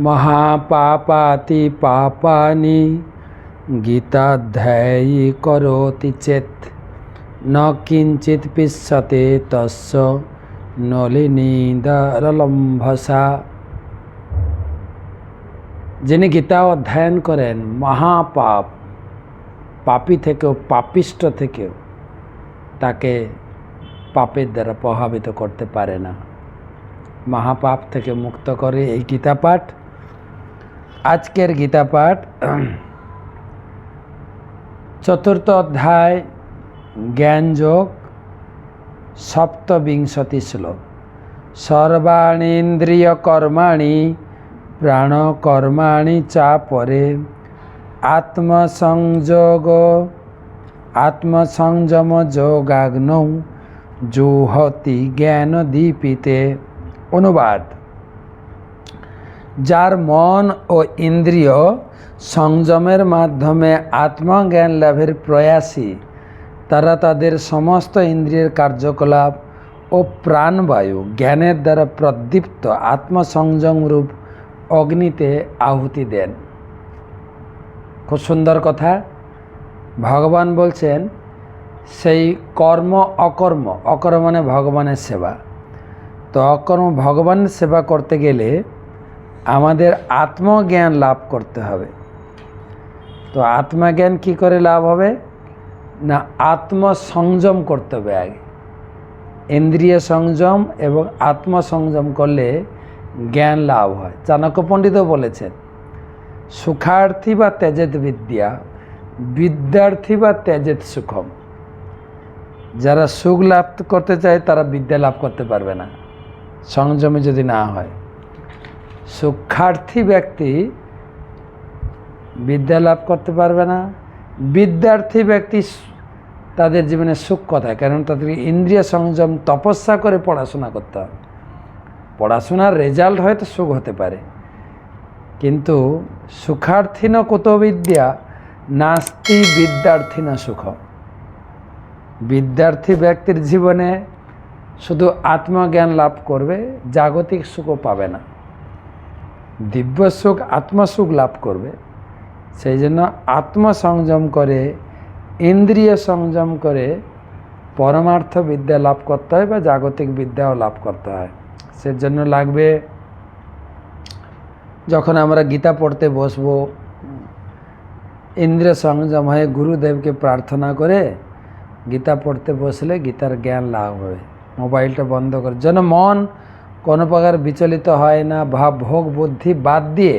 মহাপাপাতি পাপানি গীতাধ্যায়ী করোতি চেত। ন কিঞ্চিত পিস্যতে তস্য নলিনীদরলম্ভসা যিনি গীতা অধ্যয়ন করেন, মহাপাপ, পাপি থেকেও পাপিষ্ট থেকেও, তাকে পাপের দ্বারা প্রভাবিত করতে পারে না। মহাপাপ থেকে মুক্ত করে এই গীতা পাঠ আজকের গীতা পাঠ চতুর্থ অধ্যায়, জ্ঞানযোগ, সপ্তবিংশতি শ্লোক। সর্বাণীন্দ্রিয় কর্মাণি, প্রাণকর্মাণি চা পরে। আত্মসংযোগ, আত্মসংযম যোগাগ্নৌ, জুহতি জ্ঞান দীপিতে অনুবাদ। যার মন ও ইন্দ্রিয় সংযমের মাধ্যমে আত্মজ্ঞান লাভের প্রয়াসী, তারা তাদের সমস্ত ইন্দ্রিয়ের কার্যকলাপ ও প্রাণবায়ু জ্ঞানের দ্বারা প্রদীপ্ত আত্মসংযম রূপ অগ্নিতে আহুতি দেন। খুব সুন্দর কথা। ভগবান বলছেন, সেই কর্ম অকর্ম অকর্ম মানে ভগবানের সেবা। তো অকর্ম ভগবানের সেবা করতে গেলে আমাদের আত্মজ্ঞান লাভ করতে হবে। তো আত্মজ্ঞান কি করে লাভ হবে? না, আত্মসংযম করতে হবে আগে। ইন্দ্রিয় সংযম এবং আত্মসংযম করলে জ্ঞান লাভ হয়। চাণক্য পণ্ডিতও বলেছেন, সুখার্থী বা তেজেত বিদ্যা, বিদ্যার্থী বা তেজেত সুখম। যারা সুখ লাভ করতে চায়, তারা বিদ্যা লাভ করতে পারবে না। সংযমে যদি না হয়। সুখার্থী ব্যক্তি বিদ্যা লাভ করতে পারবে না। বিদ্যার্থী ব্যক্তি তাদের জীবনে সুখ কথায়? কারণ তাদের ইন্দ্রিয় সংযম তপস্যা করে পড়াশোনা করতে হবে। পড়াশোনার রেজাল্ট হয়তো সুখ হতে পারে। কিন্তু সুখার্থী ন কুত বিদ্যা নাস্তি বিদ্যার্থী না সুখ। বিদ্যার্থী ব্যক্তির জীবনে শুধু আত্মজ্ঞান লাভ করবে, জাগতিক সুখও পাবে না। দিব্য সুখ আত্মসুখ লাভ করবে। সেই জন্য আত্মসংযম করে, ইন্দ্রিয় সংযম করে পরমার্থ বিদ্যা লাভ করতে হয় বা জাগতিক বিদ্যাও লাভ করতে হয়। সেজন্য লাগবে, যখন আমরা গীতা পড়তে বসবো, ইন্দ্রিয় সংযম হয়ে গুরুদেবকে প্রার্থনা করে গীতা পড়তে বসলে গীতার জ্ঞান লাভ হবে। মোবাইলটা বন্ধ করে। যেন মন কোনো প্রকার বিচলিত হয় না, ভাব, ভোগ, বুদ্ধি বাদ দিয়ে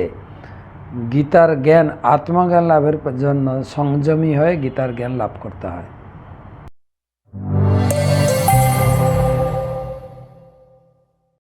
গীতার জ্ঞান, আত্মজ্ঞান লাভের জন্য সংযমী হয়ে গীতার জ্ঞান লাভ করতে হয়।